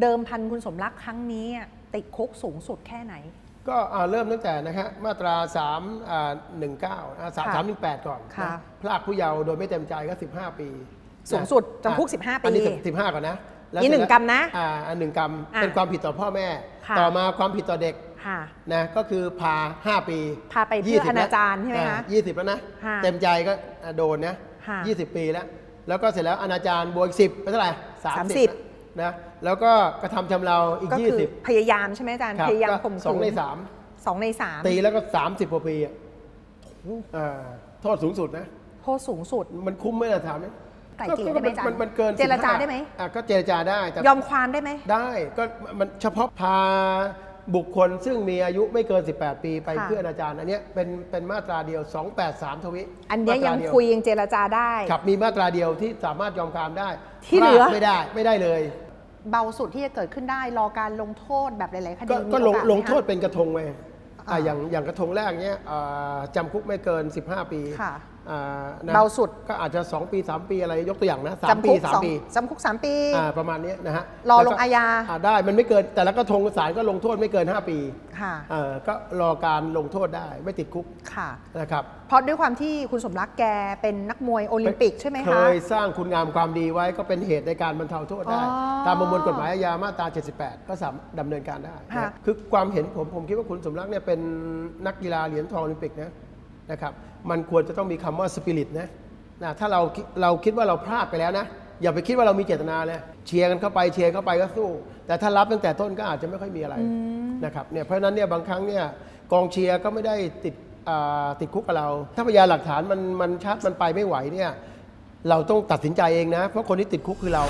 เดิมพันคุณสมรักครั้งนี้อะติดคุกสูงสุดแค่ไหน ก็อ่าเริ่มตั้งแต่นะฮะมาตรา3อ่า19อ่า3ค่ะ3 1 8 ก่อนค่ะนะพรากผู้เยาว์โดยไม่เต็มใจก็ 15 ปี สูงสุดนะจำคุกอะ15 ปี อันนี้ 15 ก่อนนะแล้วนี่หนึ่งเสร็จกรรมนะ อ่าอันหนึ่งกรรมอะเป็นความผิดต่อพ่อแม่ค่ะต่อมาความผิดต่อเด็กค่ะนะก็คือพา 5 ปี พาไปเพื่อ20อนาจารใช่ไหมคะยี่สิบแล้วนะค่ะเต็มใจก็อะโดนนะค่ะ20ปีแล้ว แล้วก็เสร็จแล้วอนาจารบวกอีก10เป็นเท่าไหร่สาม30สิบ นะแล้วก็กระทำชำเราอีก ก็คือ20พยายามใช่ไหมอาจารย์ครับพยายามก็ข่มสองขืนในสามสองในสามตีแล้วก็ 30กว่าปีอะอ่าโทษสูงสุดนะ โทษสูงสุด มันคุ้มไหมล่ะถามไหมไก่เกลี่ยได้ไหมอาจารย์มันมันเกินเจรจา15ได้ไหม อะก็เจรจาได้แต่ ยอมความได้ไหม ได้ก็มันเฉพาะพาบุคคลซึ่งมีอายุไม่เกิน 18 ปีไปค่ะ เพื่ออนาจารอันเนี้ยเป็นเป็นมาตราเดียว 283 ทวิอันเนี้ยมาตรายังเดีวคุยยังเจรจาได้ ครับมีมาตราเดียวที่สามารถยอมความได้ที่เหลือ พาดไม่ได้ไม่ได้เลย เบาสุดที่จะเกิดขึ้นได้ รอการลงโทษแบบหลายๆคดีก็มีก็ลงโอกาสไหมลงโทษคะเป็นกระทงไปอ่าอ่าอย่างอย่างกระทงแรกเนี้ยอ่าจำคุกไม่เกิน 15 ปี ค่ะ อ่านะเบาสุดก็อาจจะ 2 ปี 3 ปีอะไรยกตัวอย่างนะสามจำปีคุกสามสองปีจำคุกสามปี อ่าประมาณเนี้ยนะฮะรอแวก็ลงอาญา อ่ได้มันไม่เกินแต่ละกระทงศาลก็ลงโทษไม่เกิน 5 ปีค่ะเอ่อก็รอการลงโทษได้ไม่ติดคุกค่ะ นะครับ เพราะด้วยความที่คุณสมรักแกเป็นนักมวยโอลิมปิกใช่ไหมเคคะ ยสร้างคุณงามความดีไว้ก็เป็นเหตุในการบรรเทาโทษได้ อ๋อตามประมวลกฎหมายอาญามาตรา 78 ก็สามารถดำเนินการได้ค่ะ นะคือความเห็นผมผมคิดว่าคุณสมรักเนี่ยเป็นนักกีฬาเหรียญทองโอลิมปิกนะ นะครับมันควรจะต้องมีคำว่าสปิริตนะนะถ้าเราคิดเราคิดว่าเราพลาดไปแล้วนะ อย่าไปคิดว่าเรามีเจตนาเลยเชียร์กันเข้าไปเชียร์เข้าไปก็สู้ แต่ถ้ารับตั้งแต่ต้นก็อาจจะไม่ค่อยมีอะไรนะครับเนี่ยเพราะฉะนั้นเนี่ยบางครั้งเนี่ยกองเชียร์ก็ไม่ได้ติดอ่าติดคุกกับเรา ถ้าพยานหลักฐานมันมันชัดมันไปไม่ไหวเนี่ยเราต้องตัดสินใจเองนะ เพราะคนที่ติดคุกคือเรา